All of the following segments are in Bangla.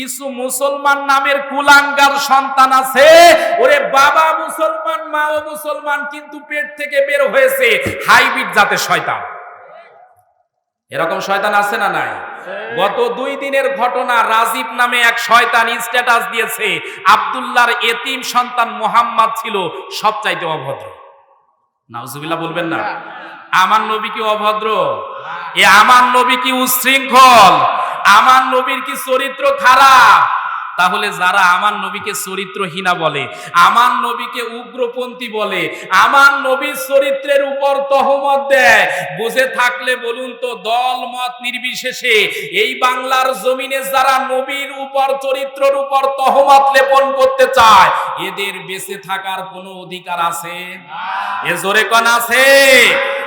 কিছু মুসলমান নামের কুলাঙ্গার সন্তান আছে? ওরে বাবা মুসলমান, মাও মুসলমান, কিন্তু পেট থেকে বের হয়েছে। হাইব্রিড জাতের শয়তান। এরকম শয়তান আছে না নাই? গত দুই দিনের ঘটনা রাজীব নামে এক শয়তান স্ট্যাটাস দিয়েছে। আব্দুল্লাহর এতিম সন্তান মোহাম্মদ ছিল সবচাইতে অভদ্র। নাউজুবিল্লাহ বলবেন না। আমার নবী কি অভদ্র? এ আমার নবী কি উচ্ছৃঙ্খল আমার নবীর কি চরিত্র খারাপ? তাহলে যারা আমার নবীকে চরিত্রহীনা বলে, আমার নবীকে উগ্রপন্থী বলে, আমার নবীর চরিত্রের উপর তহমত দেয়, বুঝে থাকলে বলুন তো দল, মত নির্বিশেষে এই বাংলার জমিনে যারা নবীর উপর, চরিত্রের উপর তহমত লেপন করতে চায়, এদের বেঁচে থাকার কোনো অধিকার আছে? এ জোরে কন আছে?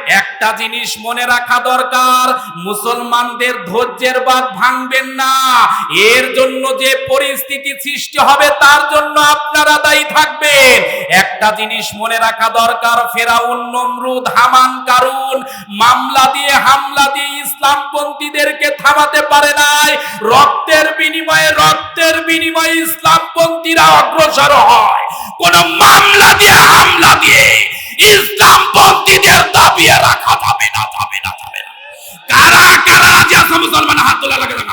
একটা জিনিস মনে রাখা দরকার, মুসলমানদের ধৈর্যের বাদ ভাঙবেন না। এর জন্য যে পরিস্থিতি সৃষ্টি হবে, তার জন্য আপনারা দায়ী থাকবেন। একটা জিনিস মনে রাখা দরকার, ফেরাউন, নমরুদ, হামান, কারুন, মামলা দিয়ে হামলা দিয়ে ইসলামপন্থীদেরকে থামাতে পারে নাই। রক্তের বিনিময়ে রক্তের বিনিময়ে ইসলামপন্থীরা অগ্রসর হয়। কোন মামলা দিয়ে, হামলা দিয়ে ইসলামপন্থীদের দাবিয়ে রাখা যাবে না যাবে না যাবে না। কারা কারা আছে মুসলমান? হাত তোলা লাগে যাব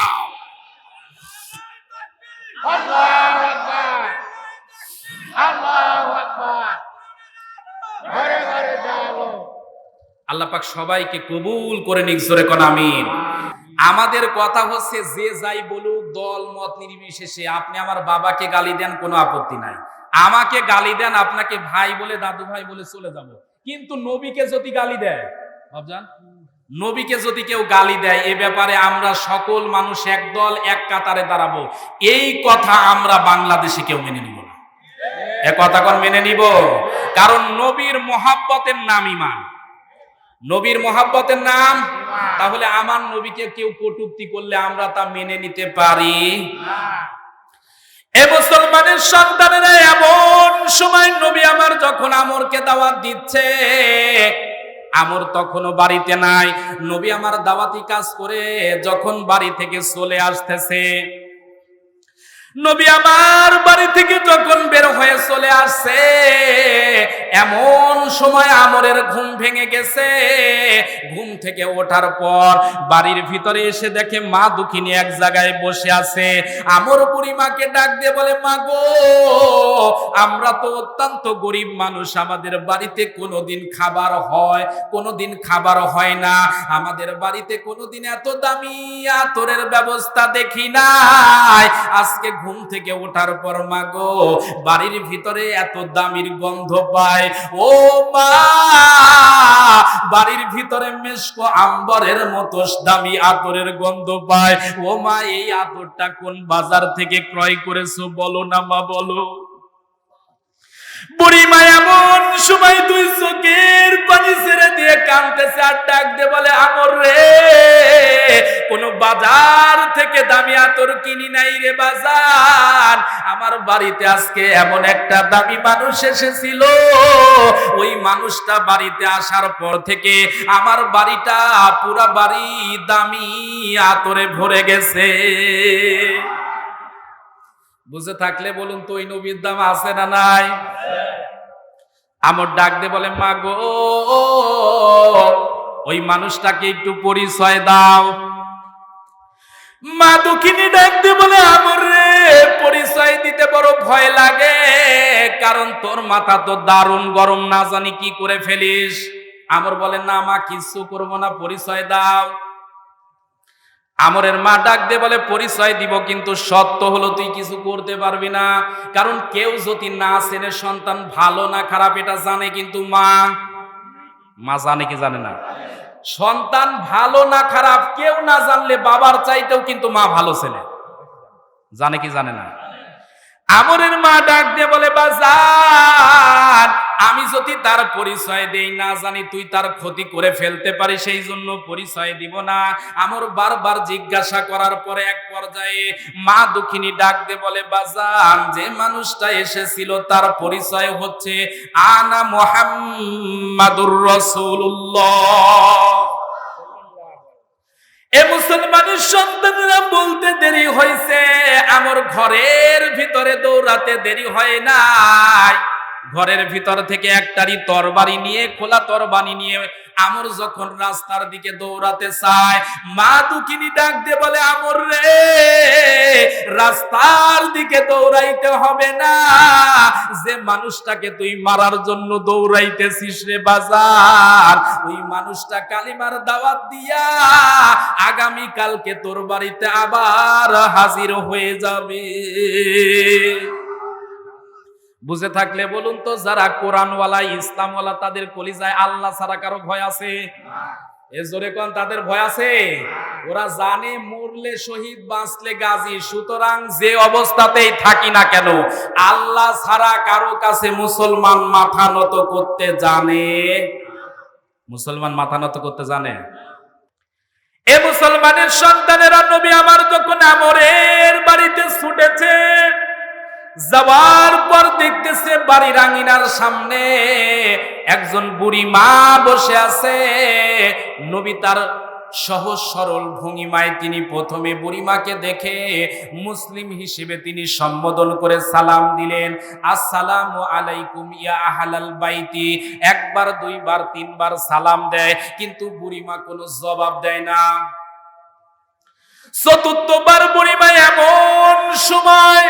আল্লাহ পাক সবাইকে কবুল করে নিক, জোরে কোন আমিন। আমাদের কথা হচ্ছে, যে যাই বলুক, দল, মত নির্বিশেষে আপনি আমার বাবাকে গালি দেন, কোনো আপত্তি নাই। আমাকে গালি দেন, আপনাকে ভাই বলে, দাদু ভাই বলে চলে যাব। কিন্তু নবীকে যদি গালি দেয়, ভাবজান, নবীকে যদি কেউ গালি দেয়, এ ব্যাপারে আমরা সকল মানুষ একদল এক কাতারে দাঁড়াবো। এই কথা আমরা বাংলাদেশে কেউ মেনে নিব না। এ কথা কোন মেনে নিব? কারণ নবীর মহাব্বতের নাম ইমান নবীর মহাব্বতের নাম? তাহলে আমার নবীকে কেউ কটুক্তি করলে আমরা তা মেনে নিতে পারি? মুসলমানের সন্তানেরা এমন সময় নবী আমার যখন আমরকে দাওয়াত দিচ্ছে, আমর তখনও বাড়িতে নাই। নবী আমার দাওয়াতি কাজ করে যখন বাড়ি থেকে চলে আসতেছে, নবী আমার বাড়ি থেকে যখন বের হয়ে চলে আসছে এমন সময় আমরের ঘুম ভেঙে গেছে। ঘুম থেকে ওঠার পর বাড়ির ভিতরে এসে দেখে মা দুঃখিনী এক জায়গায় বসে আছে। আমর বুড়িমাকে ডাক দিয়ে বলে, মা গো, আমরা তো অত্যন্ত গরিব মানুষ, আমাদের বাড়িতে কোনোদিন খাবার হয়, কোনোদিন খাবার হয় না। আমাদের বাড়িতে কোনোদিন এত দামি আতরের ব্যবস্থা দেখি নাই। আজকে ঘুম থেকে ওঠার পর, মা গো, বাড়ির ভিতরে এত দামির গন্ধ পায় ও মা, বাড়ির ভিতরে মেশকো আম্বরের মতো দামি আতরের গন্ধ পায়। ও মা, এই আতরটা কোন বাজার থেকে ক্রয় করেছ বলো না মা, বলো। বুড়িমা এমন সময় দুই চোখের পানি দিয়ে কানতেছে আর ডাক দিয়ে বলে, আমর রে, কোন বাজার থেকে দামি আতর কিনি নাই রে বাজার। আমার বাড়িতে আজকে এমন একটা দামি মানুষ এসেছিল। ওই মানুষটা বাড়িতে আসার পর থেকে আমার বাড়িটা পুরা বাড়ি দামি আতরে ভরে গেছে। বুঝে থাকলে বলুন তো, ওই নবীর দাম আছে না নাই? আমার ডাক দে বলে, মা গো, ওই মানুষটাকে একটু পরিচয় দাও। মা দুঃখিনী ডাক দে বলে, আমার রে, পরিচয় দিতে বড় ভয় লাগে, কারণ তোর মাথা তো দারুণ গরম, না জানি কি করে ফেলিস। আমার বলে, না মা, কিছু করব না, পরিচয় দাও। আমরের মা ডাক দিয়ে বলে, পরিচয় দিব, কিন্তু সত্য হলো তুই কিছু করতে পারবি না। কারণ কেউ যদি না চেনে সন্তান, ভালো না খারাপ, এটা জানে কিন্তু মা। মা জানে কি জানে না? সন্তান ভালো না খারাপ, কেউ না জানলে বাবার চাইতেও কিন্তু মা ভালো ছেলে জানে কি জানে না? আমরের মা ডাক দিয়ে বলে, বাজার আমি যদি তার পরিচয় দেই, না জানি তুই তার ক্ষতি করে ফেলতে পারি সেই জন্য পরিচয় দিব না। আমার বারবার জিজ্ঞাসা করার পরে এক পর্যায়ে মা দুঃখিনী ডাক দিয়ে বলে, বাজান, যে মানুষটা এসেছিল তার পরিচয় হচ্ছে আনা মোহাম্মাদুর রসুল্লাহ এ মুসলমানের সন্তানরা বলতে দেরি হয়েছে, আমার ঘরের ভিতরে দৌড়াতে দেরি হয় নাই। ঘরের ভিতর থেকে একটারি তরবারি নিয়ে, খোলা তরবারি নিয়ে আমর যখন রাস্তার দিকে দৌড়াতে চায়, মা দুঃখিনী ডাক দিয়ে বলে, আমর রে, রাস্তার দিকে দৌড়াইতে হবে না। যে মানুষটাকে তুই মারার জন্য দৌড়াইতেছিস রে বাজার, ওই মানুষটা কালিমার দাওয়াত দিয়া আগামী কালকে তোর বাড়িতে আবার হাজির হয়ে যাবে। বুঝে থাকলে বলুন তো, যারা কোরআনওয়ালা, ইসলামওয়ালা, তাদের কলিজায় আল্লাহ ছাড়া কারও ভয় আছে? এ জোরে কোন তাদের ভয় আছে? ওরা জানে, মরলে শহীদ, বাঁচলে গাজী। সুতরাং যে অবস্থাতেই থাকি না কেন, আল্লাহ ছাড়া কারও কাছে মুসলমান মাথা নত করতে জানে। মুসলমান মাথা নত করতে জানে? এ মুসলমানের সন্তানেরা নবী আমার যখন আমরের বাড়িতে ছুটেছে যাওয়ার পর দেখতেছে বাড়ির আঙিনার সামনে একজন বুড়ি মা বসে আছে। নবী তার সহজ সরল ভঙ্গিমায় তিনি প্রথমে বুড়িমাকে দেখে মুসলিম হিসেবে তিনি সম্বোধন করে সালাম দিলেন। আসসালামু আলাইকুম ইয়া আহালাল বাইতি। একবার, দুইবার, তিনবার সালাম দেয়, কিন্তু বুড়িমা কোনো জবাব দেয় না। চতুর্থবার বুড়িমা এমন সময়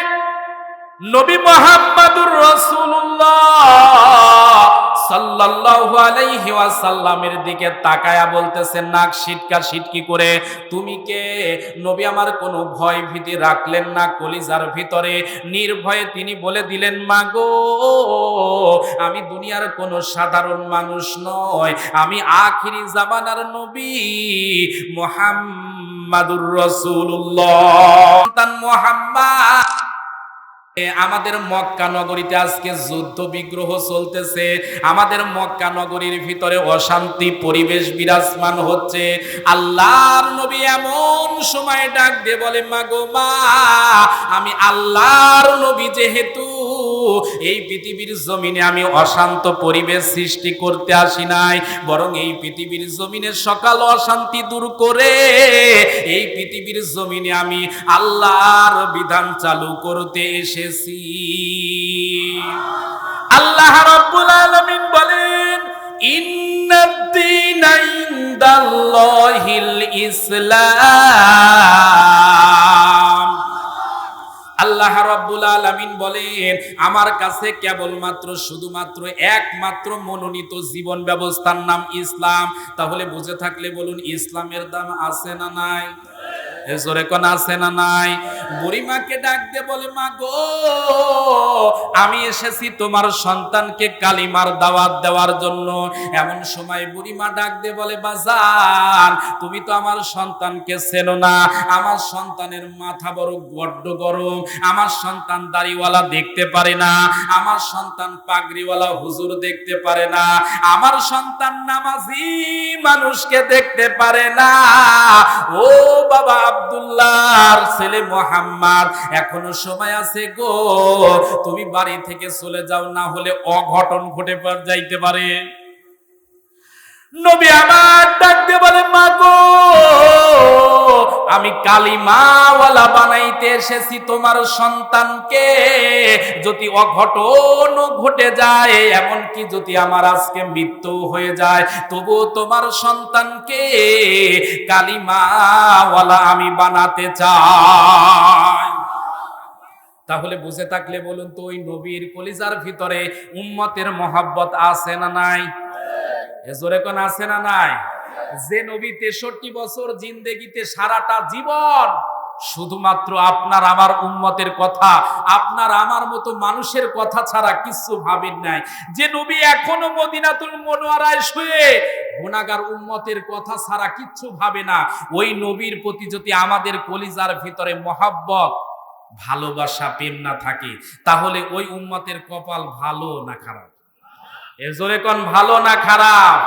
নবী মোহাম্মদুর রাসূলুল্লাহ সাল্লাল্লাহু আলাইহি ওয়াসাল্লামের দিকে তাকায়া বলতেছে, নাক সিটকা সিটকি করে? তুমি কে? নবী আমার কোনো ভয় ভীতি রাখলেন না, কলিজার ভিতরে নির্ভয়ে তিনি বলে দিলেন, মাগো, আমি দুনিয়ার কোনো সাধারণ মানুষ নয়, আমি আখিরি জামানার নবী মোহাম্মদুর রাসূলুল্লাহ। সন্তান মোহাম্মদ আমাদের মক্কা নগরীতে আজকে যুদ্ধ বিগ্রহ চলতেছে। আমাদের মক্কা নগরীর ভিতরে অশান্তি, পরিবেশ বিরাজমান হচ্ছে। আল্লাহর নবী এমন সময় ডাক দিয়ে বলে, মাগো মা, আমি আল্লাহর নবী যেহেতু এই পৃথিবীর জমিনে আমি অশান্ত পরিবেশ সৃষ্টি করতে আসি নাই, বরং এই পৃথিবীর জমিনে সকাল অশান্তি দূর করে এই পৃথিবীর জমিনে আমি আল্লাহর বিধান চালু করতে এসেছি। আল্লাহ রাব্বুল আলামিন বলেন, ইন্নাদ-দীনা ইনদাল্লাহিল ইসলাম। আল্লাহ রাব্বুল আলামিন বলেন, আমার কাছে কেবল মাত্র শুধুমাত্র একমাত্র মনোনীত জীবন ব্যবস্থার নাম ইসলাম। তাহলে বুঝে থাকলে বলুন, ইসলামের দাম আছে না নাই? জোরে কোন আছে না নাই? বুড়িমাকে ডাক দিয়ে বলে, মা গো, আমি এসেছি তোমার সন্তানকে কালিমার দাওয়াত দেওয়ার জন্য। এমন সময় বুড়িমা ডাক দিয়ে বলে, বাজান, তুমি তো আমার সন্তানকে চেনো না। আমার সন্তানের মাথা বড় বড্ড গরম। আমার সন্তান দাড়িওয়ালা দেখতে পারে না। আমার সন্তান পাগড়িওয়ালা হুজুর দেখতে পারে না। আমার সন্তান নামাজি মানুষকে দেখতে পারে না। ও বাবা আব্দুল্লাহর ছেলে মোহাম্মদ। এখনও সময় আছে গো। তুমি বাড়ি থেকে চলে যাও, না হলে অঘটন ঘটে যাইতে পারে। নবী আমার ডাক দিয়ে বলে, মা গো, আমি কালিমাওয়ালা বানাইতে এসেছি তোমার সন্তানকে। যদি অঘটন ঘটে যায়, এমনকি যদি আমার আজকে মৃত্যু হয়ে যায় তবু তোমার সন্তানকে কালিমাওয়ালা আমি বানাতে চাই। তাহলে বুঝে থাকলে বলুন তো, ওই নবীর কলিজার ভিতরে উম্মতের মহাব্বত আছে না নাই? জোরে কোন আছে না নাই? যে নবী তেষট্টি বছর জিন্দেগিতে সারাটা জীবন শুধুমাত্র আপনার আমার উম্মতের কথা, আপনার আমার মতো মানুষের কথা ছাড়া কিছু ভাবেন নাই। যে নবী এখনও মদিনাতুল মনোয়ারায় শুয়ে গুনাগার উম্মতের কথা ছাড়া কিচ্ছু ভাবে না। ওই নবীর প্রতি যদি আমাদের কলিজার ভিতরে মহাব্বত, ভালোবাসা, প্রেম না থাকে, তাহলে ওই উম্মতের কপাল ভালো না খারাপ? এর জোরে কোন ভালো না খারাপ?